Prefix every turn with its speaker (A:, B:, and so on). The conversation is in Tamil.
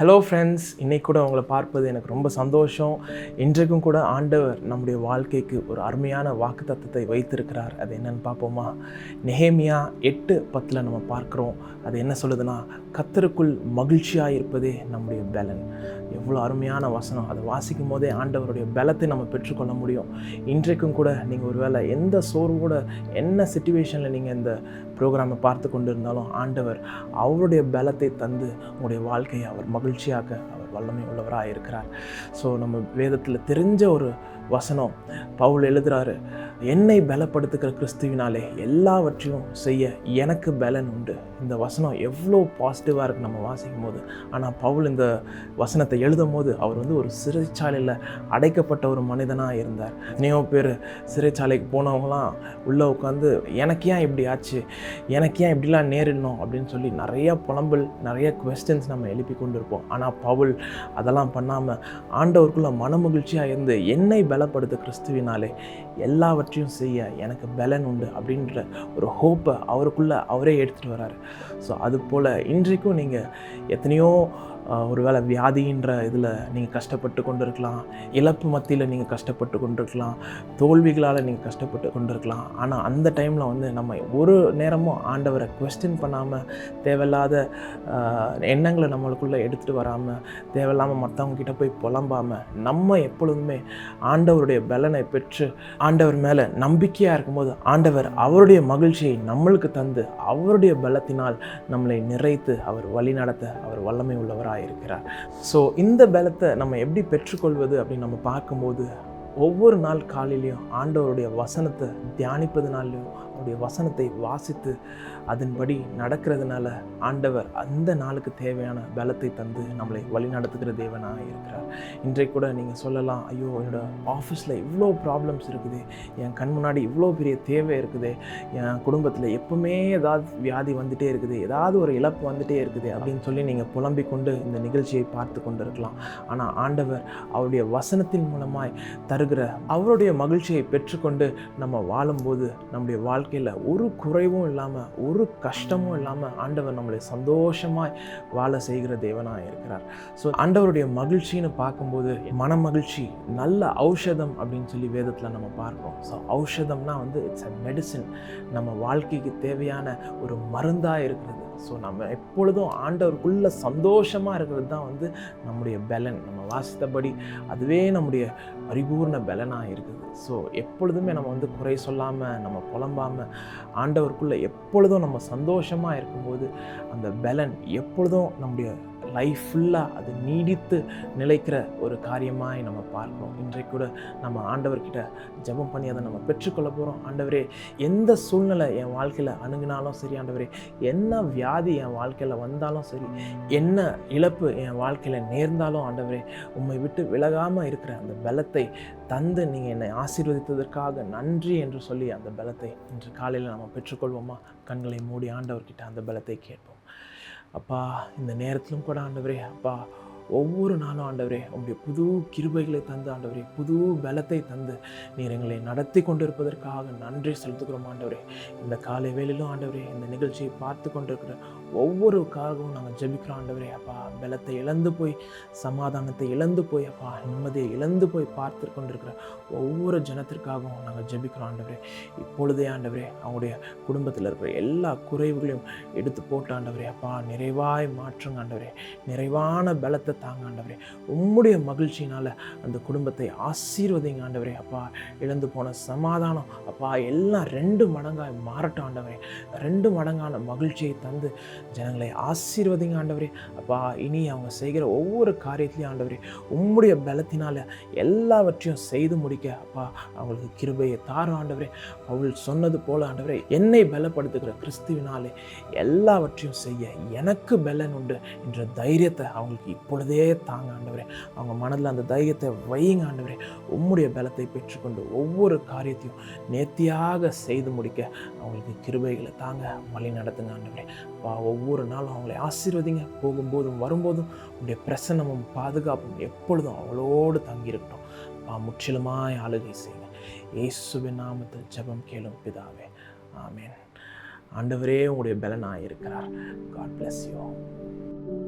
A: ஹலோ ஃப்ரெண்ட்ஸ் இன்றைக்கு கூட உங்களை பார்ப்பது எனக்கு ரொம்ப சந்தோஷம். இன்றைக்கும் கூட ஆண்டவர் நம்முடைய வாழ்க்கைக்கு ஒரு அருமையான வாக்குத்தத்தத்தை வைத்திருக்கிறார். அது என்னன்னு பார்ப்போமா? நெஹேமியா எட்டு பத்தில் நம்ம பார்க்குறோம். அது என்ன சொல்லுதுன்னா கத்தருக்குள் மகிழ்ச்சியாக இருப்பதே நம்முடைய பலன். எவ்வளோ அருமையான வசனம். அதை வாசிக்கும் போதே ஆண்டவருடைய பலத்தை நம்ம பெற்றுக்கொள்ள முடியும். இன்றைக்கும் கூட நீங்கள் ஒருவேளை எந்த சோர்வோட என்ன சுச்சுவேஷனில் நீங்கள் இந்த ப்ரோக்ராமை பார்த்து கொண்டு இருந்தாலும் ஆண்டவர் அவருடைய பலத்தை தந்து உங்களுடைய வாழ்க்கையை அவர் மகிழ்ச்சியாக்க அவர் வல்லமை உள்ளவராக இருக்கிறார் ஸோ நம்ம வேதத்தில் தெரிஞ்ச ஒரு வசனம் பவுல் எழுதுறாரு. என்னை பலப்படுத்துகிற கிறிஸ்துவினாலே எல்லாவற்றையும் செய்ய எனக்கு பலன் உண்டு. இந்த வசனம் எவ்வளோ பாசிட்டிவாக இருக்குது நம்ம வாசிக்கும் போது ஆனால் பவுல் இந்த வசனத்தை எழுதும் போது அவர் வந்து ஒரு சிறைச்சாலையில் அடைக்கப்பட்ட ஒரு மனிதனாக இருந்தார். எத்தனையோ பேர் சிறைச்சாலைக்கு போனவங்களாம் உள்ளே உட்காந்து எனக்கு ஏன் இப்படி ஆச்சு? எனக்கு ஏன் இப்படிலாம் நேரிடணும்? அப்படின்னு சொல்லி நிறைய புலம்பல் நிறைய கொஸ்டின்ஸ் நம்ம எழுப்பி கொண்டு இருப்போம் ஆனால் பவுல் அதெல்லாம் பண்ணாமல் ஆண்டவருக்குள்ள மனமகிழ்ச்சியாக இருந்து என்னை பலப்படுத்த கிறிஸ்துவினாலே எல்லாவற்றையும் செய்ய எனக்கு பலன் உண்டு அப்படின்ற ஒரு ஹோப்பை அவருக்குள்ளே அவரே எடுத்துகிட்டு வராரு. ஸோ அது போல் இன்றைக்கும் நீங்கள் எத்தனையோ ஒருவேளை வியாதின்ற இதில் நீங்கள் கஷ்டப்பட்டு கொண்டு இருக்கலாம் இழப்பு மத்தியில் நீங்கள் கஷ்டப்பட்டு கொண்டு இருக்கலாம் தோல்விகளால் நீங்கள் கஷ்டப்பட்டு கொண்டு இருக்கலாம் ஆனால் அந்த டைமில் வந்து நம்ம ஒரு நேரமும் ஆண்டவரை கொஸ்டின் பண்ணாமல் தேவையில்லாத எண்ணங்களை நம்மளுக்குள்ளே எடுத்துகிட்டு வராமல் தேவையில்லாமல் மற்றவங்க கிட்ட போய் புலம்பாமல் நம்ம எப்பொழுதுமே ஆண்டவருடைய பலனை பெற்று ஆண்டவர் மேலே நம்பிக்கையாக இருக்கும்போது ஆண்டவர் அவருடைய மகிழ்ச்சியை நம்மளுக்கு தந்து அவருடைய பலத்தினால் நம்மளை நிறைத்து அவர் வழி நடத்த அவர் வல்லமை உள்ளவராக இருக்கிறார். ஸோ இந்த பலத்தை நம்ம எப்படி பெற்றுக்கொள்வது அப்படின்னு நம்ம பார்க்கும்போது ஒவ்வொரு நாள் காலையிலையும் ஆண்டவருடைய வசனத்தை தியானிப்பதுனாலையும் அவருடைய வசனத்தை வாசித்து அதன்படி நடக்கிறதுனால ஆண்டவர் அந்த நாளுக்கு தேவையான பலத்தை தந்து நம்மளை வழி நடத்துகிற தேவனாக இருக்கிறார். இன்றைக்கு கூட நீங்கள் சொல்லலாம் ஐயோ என்னோட ஆஃபீஸில் இவ்வளோ ப்ராப்ளம்ஸ் இருக்குது. என் கண் முன்னாடி இவ்வளோ பெரிய தேவை இருக்குது. என் குடும்பத்தில் எப்பவுமே ஏதாவது வியாதி வந்துகிட்டே இருக்குது. ஏதாவது ஒரு இழப்பு வந்துகிட்டே இருக்குது. அப்படின்னு சொல்லி நீங்கள் புலம்பிக் கொண்டு இந்த நிகழ்ச்சியை பார்த்து கொண்டு இருக்கலாம் ஆனால் ஆண்டவர் அவருடைய வசனத்தின் மூலமாய் தருகிற அவருடைய மகிழ்ச்சியை பெற்றுக்கொண்டு நம்ம வாழும்போது நம்முடைய வாழ்க்கை வாழ்க்கையில் ஒரு குறைவும் இல்லாமல் ஒரு கஷ்டமும் இல்லாமல் ஆண்டவர் நம்மளை சந்தோஷமாய் வாழ செய்கிற தேவனாக இருக்கிறார். ஸோ ஆண்டவருடைய மகிழ்ச்சின்னு பார்க்கும்போது மன மகிழ்ச்சி நல்ல ஔஷதம் அப்படின்னு சொல்லி வேதத்தில் நம்ம பார்க்கிறோம். ஸோ ஔஷதம்னா வந்து இட்ஸ் அ மெடிசின் நம்ம வாழ்க்கைக்கு தேவையான ஒரு மருந்தாக இருக்கிறது. ஸோ நம்ம எப்பொழுதும் ஆண்டவருக்குள்ள சந்தோஷமாக இருக்கிறது தான் வந்து நம்முடைய பலன். நம்ம வாசித்தபடி அதுவே நம்முடைய பரிபூர்ண பலனாக இருக்குது. ஸோ எப்பொழுதுமே நம்ம வந்து குறை சொல்லாமல் நம்ம புலம்பாமல் ஆண்டவருக்குள்ளே எப்பொழுதும் நம்ம சந்தோஷமாக இருக்கும்போது அந்த பலன் எப்பொழுதும் நம்முடைய லைஃப் ஃபுல்லாக அது நீடித்து நிலைக்கிற ஒரு காரியமாக நம்ம பார்க்கிறோம். இன்றைக்கு கூட நம்ம ஆண்டவர்கிட்ட ஜெபம் பண்ணி அதை நம்ம பெற்றுக்கொள்ள போகிறோம் ஆண்டவரே எந்த சூழ்நிலை என் வாழ்க்கையில் அணுகினாலும் சரி ஆண்டவரே என்ன வியாதி என் வாழ்க்கையில் வந்தாலும் சரி என்ன இழப்பு என் வாழ்க்கையில் நேர்ந்தாலும் ஆண்டவரே உம்மை விட்டு விலகாமல் இருக்கிற அந்த பலத்தை தந்து நீங்கள் என்னை ஆசீர்வதித்ததற்காக நன்றி என்று சொல்லி அந்த பலத்தை இன்று காலையில் நம்ம பெற்றுக்கொள்வோமா? கண்களை மூடி ஆண்டவர்கிட்ட அந்த பலத்தை கேட்போம். அப்பா இந்த நேரத்திலும் கூட ஆண்டவரே அப்பா ஒவ்வொரு நாளும் ஆண்டவரே உங்களுடைய புது கிருபைகளை தந்து ஆண்டவரே புது பலத்தை தந்து நீர் எங்களை நடத்தி கொண்டிருப்பதற்காக நன்றி செலுத்துகிறோம் ஆண்டவரே. இந்த காலை வேலையிலும் ஆண்டவரே இந்த நிகழ்ச்சியை பார்த்து கொண்டிருக்கிற ஒவ்வொரு காலமும் நாங்கள் ஜெபிக்கிறோம் ஆண்டவரே. அப்பா பலத்தை இழந்து போய் சமாதானத்தை இழந்து போய் அப்பா நிம்மதியை இழந்து போய் பார்த்து கொண்டிருக்கிற ஒவ்வொரு ஜனத்திற்காகவும் நாங்கள் ஜெபிக்கிறோம் ஆண்டவரே. இப்பொழுதே ஆண்டவரே அவங்களுடைய குடும்பத்தில் இருக்கிற எல்லா குறைவுகளையும் எடுத்து போட்டு ஆண்டவரே அப்பா நிறைவாய் மாற்றுங்க ஆண்டவரே. நிறைவான பலத்தை தாங்க ஆண்டவரே. உம்முடைய மகிழ்ச்சியினால் அந்த குடும்பத்தை ஆசீர்வதிங்க ஆண்டவரே. அப்பா இழந்து போன சமாதானம் அப்பா எல்லாம் ரெண்டு மடங்காக மாறட்டும் ஆண்டவரே. ரெண்டு மடங்கான மகிழ்ச்சியை தந்து ஜனங்களை ஆசீர்வதிங்க ஆண்டவரே. அப்பா இனி அவங்க செய்கிற ஒவ்வொரு காரியத்திலையும் ஆண்டவரே உம்முடைய பலத்தினால் எல்லாவற்றையும் செய்து முடிக்க அப்பா அவங்களுக்கு கிருபையை தாரும் ஆண்டவரே. அவள் சொன்னது போல ஆண்டவரே என்னை பலப்படுத்துகிற கிறிஸ்துவினாலே எல்லாவற்றையும் செய்ய எனக்கு பலன் உண்டு என்ற தைரியத்தை அவங்களுக்கு இப்பொழுது தாங்க ஆண்டவரே. அவங்க மனதில் அந்த தைரியத்தை வையுங்க ஆண்டவரே. உம்முடைய பலத்தை பெற்றுக்கொண்டு ஒவ்வொரு காரியத்தையும் நேர்த்தியாக செய்து முடிக்க அவங்களுக்கு கிருபைகளை தாங்க வழி நடத்துங்க ஆண்டவரே. அப்பா ஒவ்வொரு நாளும் அவங்களை ஆசீர்வதிங்க. போகும்போதும் வரும்போதும் உடைய பிரசன்னமும் பாதுகாப்பும் எப்பொழுதும் அவளோடு தங்கியிருக்கட்டும். அப்பா முற்றிலுமாய் ஆளுகை செய்யுங்க. இயேசுவின் நாமத்தில் ஜெபம் கேளும் பிதாவே. ஆமேன். ஆண்டவரே உங்களுடைய பலனாக இருக்கிறார் காட் bless you